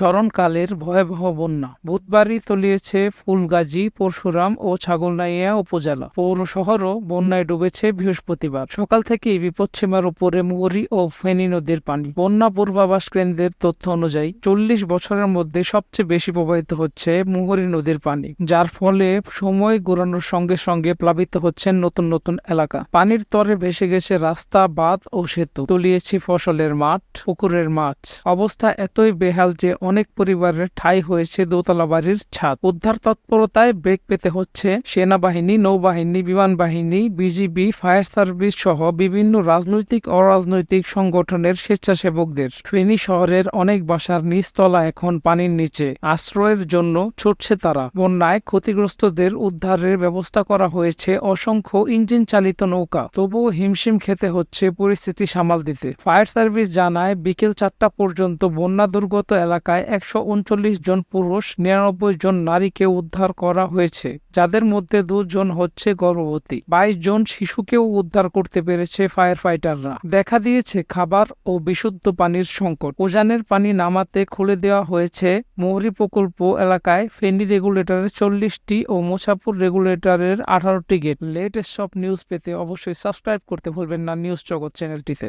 স্মরণকালের ভয়াবহ বন্যা। বুধবারই তলিয়েছে ফুলগাজী, পরশুরাম ও ছাগলনাইয়া উপজেলা। পৌর শহরও বন্যায় ডুবেছে বৃহস্পতিবার। সকাল থেকেই বিপদসীমার উপরে মুহুরী ও ফেনী নদীর পানি। বন্যা পূর্বাভাস কেন্দ্রের তথ্য অনুযায়ী চল্লিশ বছরের মধ্যে সবচেয়ে বেশি প্রবাহিত হচ্ছে মুহুরী নদীর পানি, যার ফলে সময় গড়ানোর সঙ্গে সঙ্গে প্লাবিত হচ্ছেন নতুন নতুন এলাকা। পানির তরে ভেসে গেছে রাস্তা, বাঁধ ও সেতু। তলিয়েছে ফসলের মাঠ, পুকুরের মাছ। অবস্থা এতই বেহাল যে অনেক পরিবারের ঠাই হয়েছে দোতলা বাড়ির ছাদ। উদ্ধার তৎপরতায় ব্রেক পেতে হচ্ছে সেনাবাহিনী, নৌবাহিনী বিমান বাহিনী বিজিবি, ফায়ার সার্ভিস সহ বিভিন্ন রাজনৈতিক, অরাজনৈতিক সংগঠনের স্বেচ্ছাসেবকদের। ফেনী শহরের অনেক বাসার নিচতলা এখন পানির নিচে। আশ্রয়ের জন্য ছুটছে তারা। বন্যায় ক্ষতিগ্রস্তদের উদ্ধারের ব্যবস্থা করা হয়েছে অসংখ্য ইঞ্জিন চালিত নৌকা। তবুও হিমশিম খেতে হচ্ছে পরিস্থিতি সামাল দিতে। ফায়ার সার্ভিস জানায়, বিকেল চারটা পর্যন্ত বন্যা দুর্গত এলাকায় একশো উনচল্লিশ জন পুরুষ, নিরানব্বই জন নারীকে উদ্ধার করা হয়েছে, যাদের মধ্যে দুজন হচ্ছে গর্ভবতী। বাইশ জন শিশুকেও উদ্ধার করতে পেরেছে ফায়ার ফাইটাররা দেখা দিয়েছে খাবার ও বিশুদ্ধ পানির সংকট। উজানের পানি নামাতে খুলে দেওয়া হয়েছে মোহরি প্রকল্প এলাকায় ফেনী রেগুলেটরের চল্লিশটি ও মোছাপুর রেগুলেটরের আঠারোটি গেট। লেটেস্ট সব নিউজ পেতে অবশ্যই সাবস্ক্রাইব করতে ভুলবেন না নিউজ জগৎ চ্যানেলটিতে।